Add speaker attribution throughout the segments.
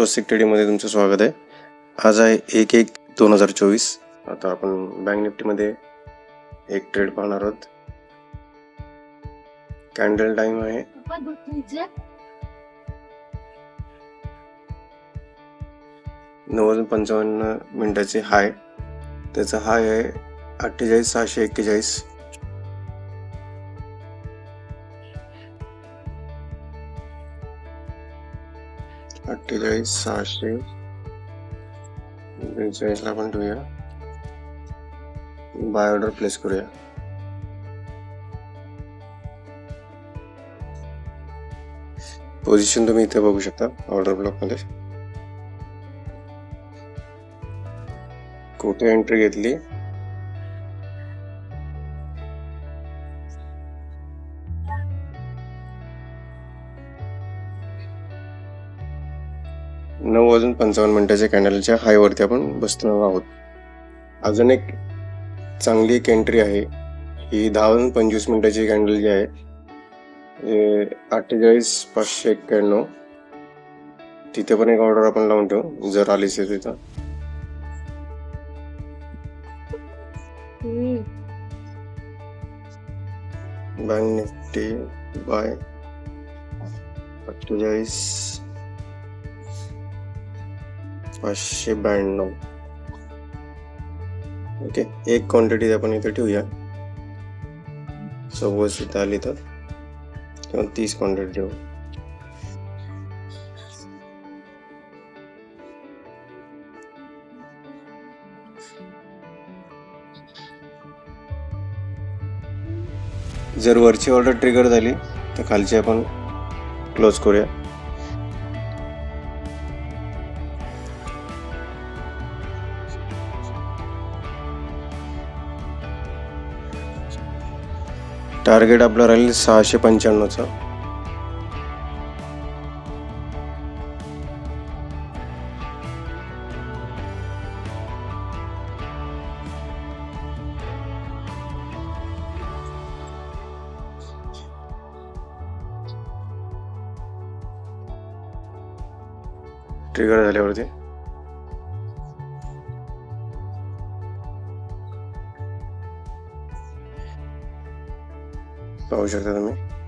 Speaker 1: स्वस्तिक टीडीमध्ये तुमचं स्वागत आहे. आज आहे एक एक दोन हजार चोवीस. आता आपण बँक निफ्टीमध्ये एक ट्रेड पाहणार आहोत. कॅन्डल टाइम आहे. नव्वद पंचावन्न मिनिटाचे हाय त्याचा हाय आहे अठ्ठेचाळीस सहाशे एक्केचाळीस. अठ्ठेचाळीस सहाशे बेचाळीसला आपण ठेवूया बाय ऑर्डर प्लेस करूया पोझिशन तुम्ही इथे बघू शकता ऑर्डर ब्लॉकमध्ये कुठे एंट्री घेतली नऊ वाजून पंचावन्न मिनिटाच्या कॅन्डलच्या हायवरती आपण बसणार आहोत. अजून एक चांगली एक एंट्री आहे. ही दहा वाजून पंचवीस मिनिटाची कॅन्डल जी आहे अठ्ठेचाळीस पाचशे एक्क्याण्णव. तिथे पण एक ऑर्डर आपण लावून ठेवू जर आलीच आहे तिथं. बँक निफ्टी बाय अठ्ठेचाळीस पाचशे ब्याण्णव. ओके एक क्वांटिटी आपण इथे ठेवूया. सव्वीस इथं आली तर. किंवा तीस क्वांटिटी ठेवू. जर वरची ऑर्डर ट्रिगर झाली तर खालची आपण क्लोज करूया. टार्गेट आपलं राहील सहाशे पंच्याण्णवचं. ट्रिगर झाल्यावरती. Pra hoje também.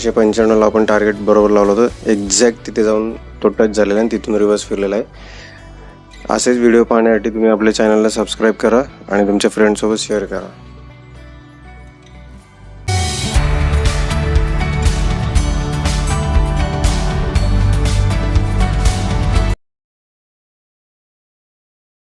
Speaker 1: एकशे पंच्याण्णवला आपण टार्गेट बरोबर लावलं होतं. एक्झॅक्ट तिथे जाऊन तो टच झालेला आहे आणि तिथून रिवर्स फिरलेला आहे. असेच व्हिडिओ पाहण्यासाठी तुम्ही आपल्या चॅनलला सबस्क्राईब करा आणि तुमच्या फ्रेंडसोबत शेअर करा.